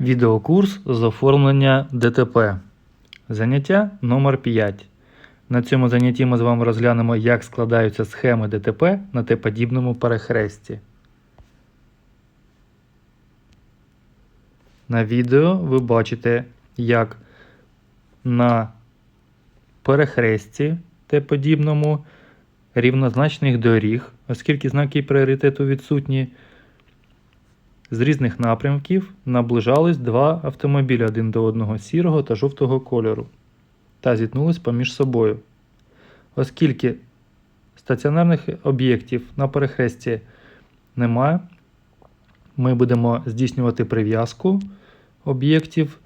Відеокурс з оформлення ДТП. Заняття номер 5. На цьому занятті ми з вами розглянемо, як складаються схеми ДТП на Т-подібному перехресті. На відео ви бачите, як на перехресті Т-подібному рівнозначних доріг, оскільки знаки пріоритету відсутні, з різних напрямків наближались два автомобілі один до одного сірого та жовтого кольору та зіткнулись поміж собою. Оскільки стаціонарних об'єктів на перехресті немає, ми будемо здійснювати прив'язку об'єктів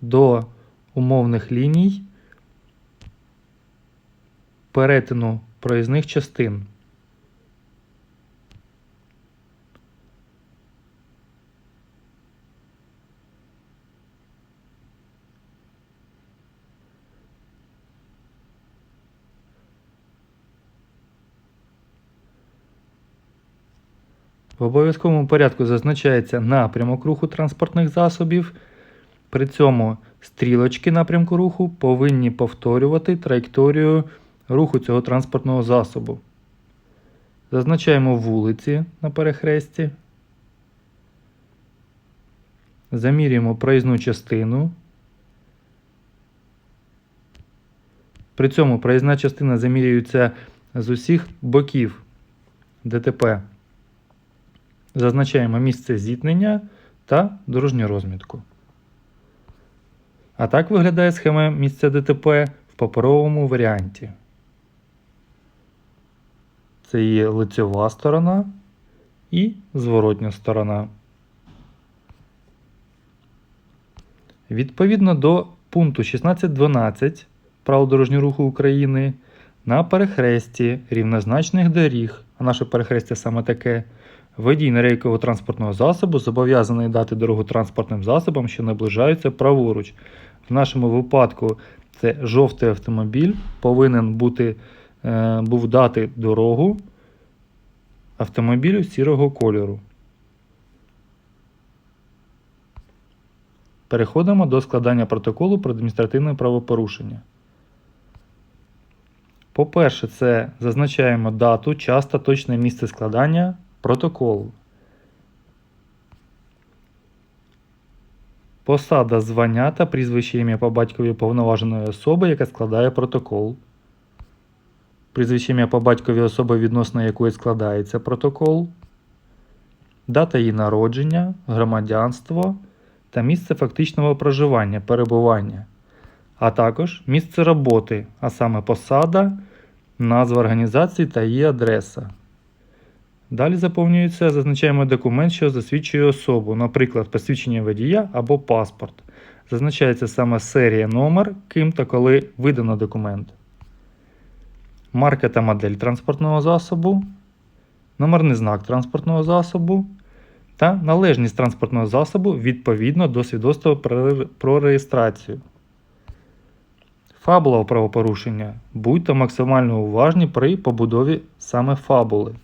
до умовних ліній перетину проїзних частин. В обов'язковому порядку зазначається напрямок руху транспортних засобів. При цьому стрілочки напрямку руху повинні повторювати траєкторію руху цього транспортного засобу. Зазначаємо вулиці на перехресті. Замірюємо проїзну частину. При цьому проїзна частина замірюється з усіх боків ДТП. Зазначаємо місце зіткнення та дорожню розмітку. А так виглядає схема місця ДТП в паперовому варіанті. Це є лицьова сторона і зворотня сторона. Відповідно до пункту 16.12 правил дорожнього руху України на перехресті рівнозначних доріг, а наше перехрестя саме таке. Водій нерейкового транспортного засобу зобов'язаний дати дорогу транспортним засобам, що наближаються праворуч. В нашому випадку це жовтий автомобіль повинен бути, е, був дати дорогу автомобілю сірого кольору. Переходимо до складання протоколу про адміністративне правопорушення. По-перше, це зазначаємо дату, час та точне місце складання протоколу. Посада звання та прізвище ім'я по батькові повноваженої особи, яка складає протокол. Прізвище ім'я по батькові особи, відносно якої складається протокол. Дата її народження, громадянство та місце фактичного проживання, перебування. А також місце роботи, а саме посада, назва організації та її адреса. Далі заповнюється, зазначаємо документ, що засвідчує особу, наприклад, посвідчення водія або паспорт. Зазначається саме серія номер, ким та коли видано документ. Марка та модель транспортного засобу, номерний знак транспортного засобу та належність транспортного засобу відповідно до свідоцтва про- реєстрацію. Фабула правопорушення. Будьте максимально уважні при побудові саме фабули.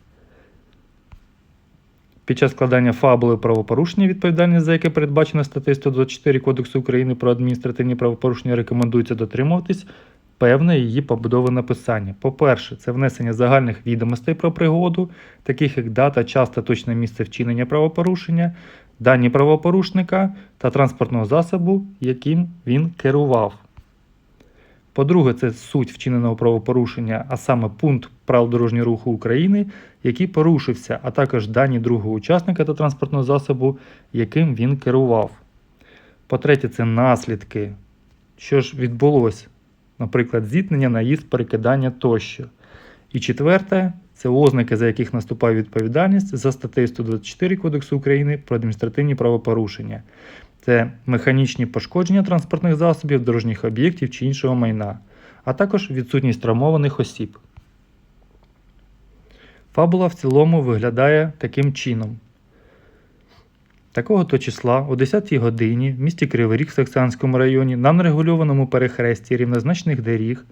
Під час складання фабули правопорушення, відповідальність за яке передбачена статтею 124 Кодексу України про адміністративні правопорушення, рекомендується дотримуватись певне її побудови написання. По-перше, це внесення загальних відомостей про пригоду, таких як дата, час та точне місце вчинення правопорушення, дані правопорушника та транспортного засобу, яким він керував. По-друге, це суть вчиненого правопорушення, а саме пункт правил дорожнього руху України, який порушився, а також дані другого учасника та транспортного засобу, яким він керував. По-третє, це наслідки, що ж відбулося, наприклад, зіткнення, наїзд, перекидання тощо. І четверте, це ознаки, за яких наступає відповідальність за статтею 124 Кодексу України про адміністративні правопорушення. Це механічні пошкодження транспортних засобів, дорожніх об'єктів чи іншого майна, а також відсутність травмованих осіб. Фабула в цілому виглядає таким чином. Такого то числа о 10 годині в місті Кривий Ріг Саксанському районі на нерегульованому перехресті рівнозначних доріг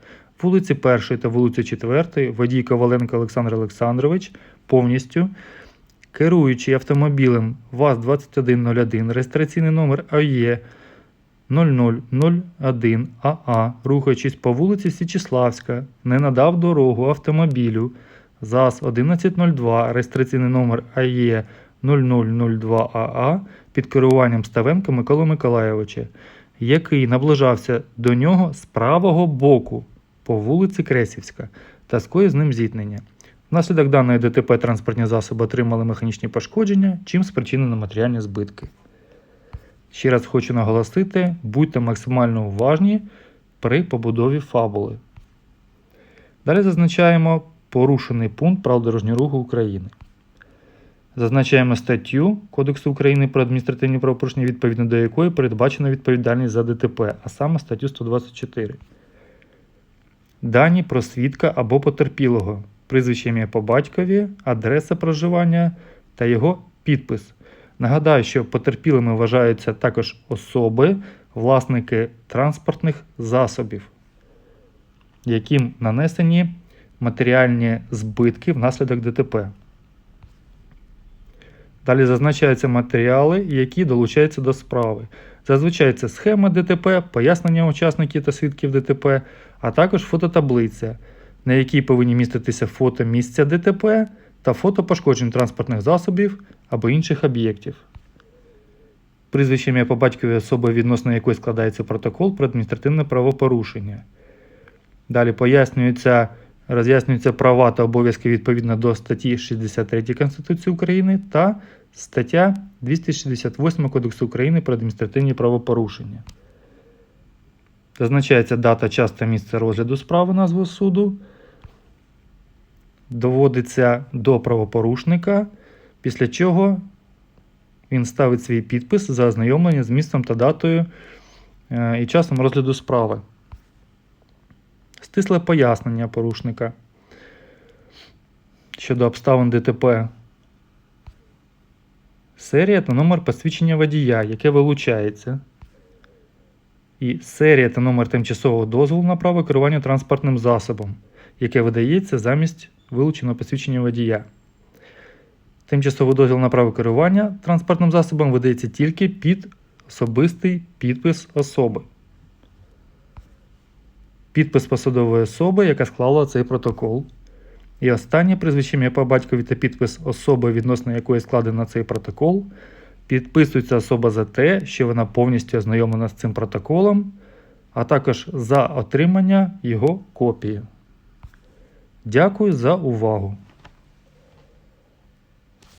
вулиці 1 та вулиці 4 водій Коваленко Олександр Олександрович повністю керуючий автомобілем ВАЗ-2101, реєстраційний номер АЄ 0001 АА, рухаючись по вулиці Січіславська, не надав дорогу автомобілю ЗАЗ-1102, реєстраційний номер АЄ 0002 АА під керуванням Ставенка Миколи Миколайовича, який наближався до нього з правого боку по вулиці Кресівська та скоїв з ним зіткнення. Внаслідок даної ДТП транспортні засоби отримали механічні пошкодження, чим спричинено матеріальні збитки. Ще раз хочу наголосити, будьте максимально уважні при побудові фабули. Далі зазначаємо порушений пункт прав дорожнього руху України. Зазначаємо статтю Кодексу України про адміністративні правопорушення, відповідно до якої передбачена відповідальність за ДТП, а саме статтю 124. Дані про свідка або потерпілого, прізвище ім'я по батькові, адреса проживання та його підпис. Нагадаю, що потерпілими вважаються також особи, власники транспортних засобів, яким нанесені матеріальні збитки внаслідок ДТП. Далі зазначаються матеріали, які долучаються до справи. Зазвичай це схема ДТП, пояснення учасників та свідків ДТП, а також фототаблиця, на якій повинні міститися фото місця ДТП та фото пошкоджень транспортних засобів або інших об'єктів. Прізвище ім'я по батькові особи, відносно якої складається протокол про адміністративне правопорушення. Далі пояснюються, роз'яснюються права та обов'язки відповідно до статті 63 Конституції України та стаття 268 Кодексу України про адміністративні правопорушення. Зазначається дата, час та місце розгляду справи назви суду. Доводиться до правопорушника, після чого він ставить свій підпис за ознайомлення з місцем та датою е, і часом розгляду справи. Стисле пояснення порушника щодо обставин ДТП. Серія та номер посвідчення водія, яке вилучається. І серія та номер тимчасового дозволу на право керування транспортним засобом, яке видається замість вилученого посвідчення водія. Тимчасовий дозвіл на право керування транспортним засобом видається тільки під особистий підпис особи. Підпис посадової особи, яка склала цей протокол. І останнє прізвище ім'я по батькові та підпис особи, відносно якої складено цей протокол. Підписується особа за те, що вона повністю ознайомлена з цим протоколом, а також за отримання його копії. Дякую за увагу!